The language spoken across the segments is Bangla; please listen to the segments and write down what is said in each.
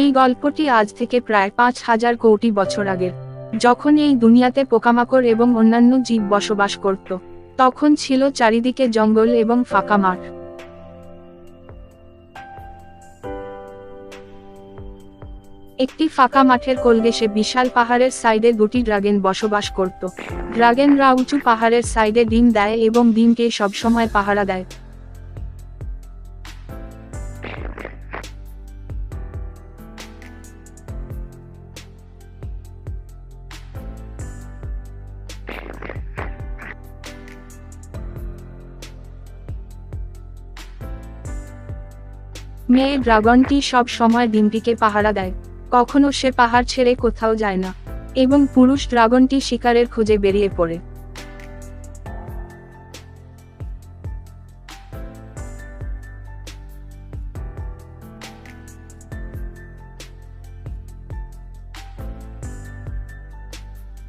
এই গল্পটি আজ থেকে প্রায় পাঁচ হাজার কোটি বছর আগের। যখন এই দুনিয়াতে পোকামাকড় এবং অন্যান্য জীব বসবাস করত, তখন ছিল চারিদিকে জঙ্গল এবং ফাঁকা মাঠ। একটি ফাঁকা মাঠের কোলগেসে বিশাল পাহাড়ের সাইডে দুটি ড্রাগেন বসবাস করত। ড্রাগেনরা উঁচু পাহাড়ের সাইডে ডিম দেয় এবং ডিমকে সবসময় পাহারা দেয়। মেয়ে ড্রাগনটি সব সময় ডিমটিকে পাহারা দেয়। কখনো সে পাহাড় ছেড়ে কোথাও যায় না। এবং পুরুষ ড্রাগনটি শিকারের খোঁজে বেরিয়ে পড়ে।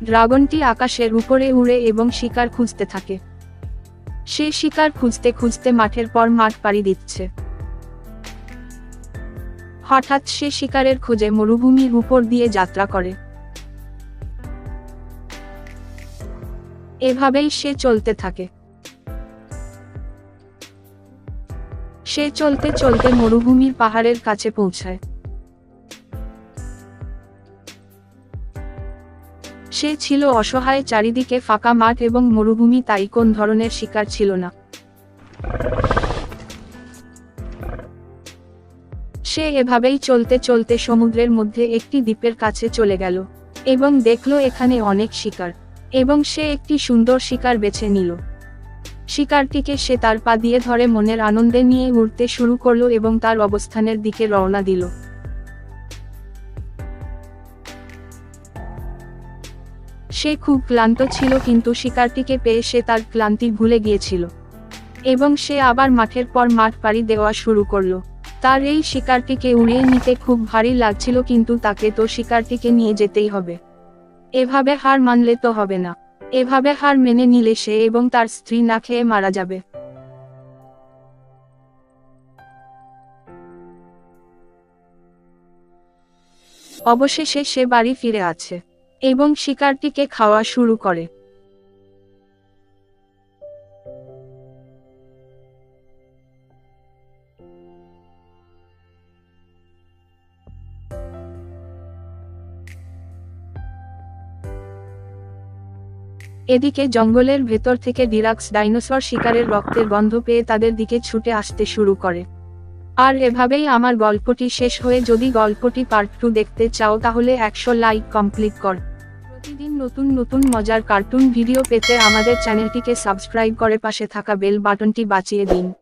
ড্রাগনটি আকাশের উপরে উড়ে এবং শিকার খুঁজতে থাকে। সে শিকার খুঁজতে খুঁজতে মাঠের পর মাঠ পাড়ি দিচ্ছে। হঠাৎ সে শিকারের খোঁজে মরুভূমির উপর দিয়ে যাত্রা করে। এভাবেই সে চলতে থাকে। সে চলতে চলতে মরুভূমির পাহাড়ের কাছে পৌঁছায়। সে ছিল অসহায় চারিদিকে ফাঁকা মাঠ এবং মরুভূমি তাই কোন ধরনের শিকার ছিল না। সে এভাবেই চলতে চলতে সমুদ্রের মধ্যে একটি দ্বীপের কাছে চলে গেল, এবং দেখল এখানে অনেক শিকার, এবং সে একটি সুন্দর শিকার বেছে নিল। শিকারটিকে সে তার পা দিয়ে ধরে মনের আনন্দে নিয়ে উড়তে শুরু করল এবং তার অবস্থানের দিকে রওনা দিল। সে খুব ক্লান্ত ছিল কিন্তু শিকারটিকে পেয়ে সে তার ক্লান্তি ভুলে গিয়েছিল, এবং সে আবার মাঠের পর মাঠ পাড়ি দেওয়া শুরু করল। তার এই শিকারটিকে উড়িয়ে নিতে খুব ভারী লাগছিল, কিন্তু তাকে তো শিকারটিকে নিয়ে যেতেই হবে। এভাবে হার মানলে তো হবে না। এভাবে হার মেনে নিলে সে এবং তার স্ত্রী না খেয়ে মারা যাবে। অবশেষে সে বাড়ি ফিরে আছে এবং শিকারটিকে খাওয়া শুরু করে। এদিকে জঙ্গলের ভেতর থেকে ডিরাক্স ডাইনোসর শিকারের রক্তের গন্ধ পেয়ে তাদের দিকে ছুটে আসতে শুরু করে। আর এভাবেই আমার গল্পটি শেষ হয়ে যদি গল্পটি পার্ট টু দেখতে চাও তাহলে একশো লাইক কমপ্লিট কর। প্রতিদিন নতুন নতুন মজার কার্টুন ভিডিও পেতে আমাদের চ্যানেলটিকে সাবস্ক্রাইব করে পাশে থাকা বেল বাটনটি বাঁচিয়ে দিন।